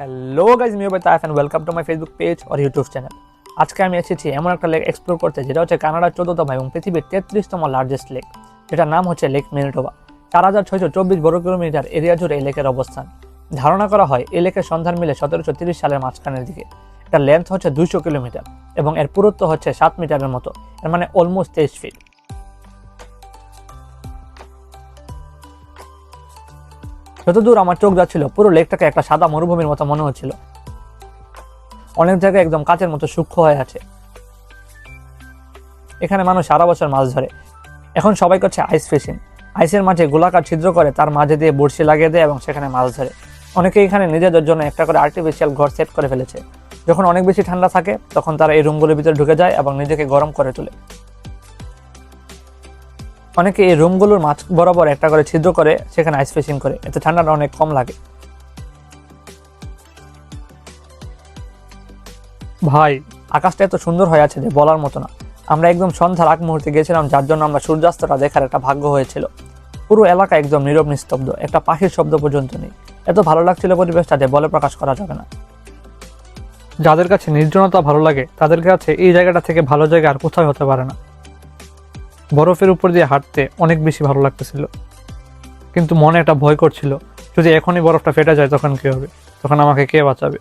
Hello guys Mio Taif and welcome to my Facebook page R YouTube channel আজকে আমি এসেছি এমন একটা লেক এক্সপ্লোর করতে, যেটা হচ্ছে কানাডার চোদ্দতম এবং পৃথিবীর তেত্রিশতম লার্জেস্ট লেক যেটার নাম হচ্ছে লেক মেনিটোবা চার হাজার ছয়শো চব্বিশ বর্গ কিলোমিটার এরিয়া জুড়ে এই লেকের অবস্থান। ধারণা করা হয়, এই লেকের সন্ধান মিলে সতেরোশো তিরিশ সালের মাঝখানের দিকে। এটার লেন্থ হচ্ছে দুইশো কিলোমিটার এবং এর পুরুত্ব হচ্ছে সাত মিটারের মতো, এর মানে অলমোস্ট তেইশ ফিট যতদূর আমার চোখ যাচ্ছিল, পুরো লেকটাকে একটা সাদা মরুভূমির মতো মনে হচ্ছিল। অনেক জায়গায় একদম কাচের মতো সূক্ষ্ম হয়ে আছে। এখানে মানুষ সারা বছর মাছ ধরে। এখন সবাই করছে আইস ফিশিং আইসের মাঝে গোলাকার ছিদ্র করে, তার মাঝে দিয়ে বড়শি লাগিয়ে দেয় এবং সেখানে মাছ ধরে। অনেকে এখানে নিজেদের জন্য একটা করে আর্টিফিশিয়াল ঘর সেট করে ফেলেছে। যখন অনেক বেশি ঠান্ডা থাকে, তখন তারা এই রুমগুলোর ভিতরে ঢুকে যায় এবং নিজেকে গরম করে তোলে। অনেকে এই রুমগুলোর মাছ বরাবর একটা করে ছিদ্র করে, সেখানে আইস ফিশিং করে। এতে ঠান্ডাটা অনেক কম লাগে। ভাই, আকাশটা এত সুন্দর হয়ে আছে যে বলার মতো না। আমরা একদম সন্ধ্যার আগ মুহূর্তে গেছিলাম, যার জন্য আমরা সূর্যাস্তটা দেখার একটা ভাগ্য হয়েছিল। পুরো এলাকা একদম নীরব নিস্তব্ধ, একটা পাখির শব্দ পর্যন্ত নেই। এত ভালো লাগছিল পরিবেশটা যে বলে প্রকাশ করা যাবে না। যাদের কাছে নির্জনতা ভালো লাগে, তাদের কাছে এই জায়গাটা থেকে ভালো জায়গা আর কোথায় হতে পারে না। বরফের উপর দিয়ে হাঁটতে অনেক বেশি ভালো লাগতেছিল। কিন্তু মনে একটা ভয় করছিল, যদি এখনই বরফটা ফেটে যায় তখন কি হবে? তখন আমাকে কে বাঁচাবে?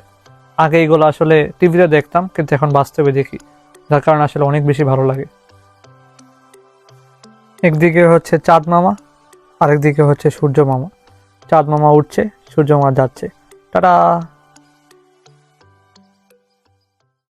আগে এইগুলো আসলে টিভিতে দেখতাম, কিন্তু এখন বাস্তবে দেখি, যার কারণে আসলে অনেক বেশি ভালো লাগে। একদিকে হচ্ছে চাঁদ মামা, আরেকদিকে হচ্ছে সূর্য মামা। চাঁদ মামা উঠছে, সূর্য মামা যাচ্ছে। টাটা!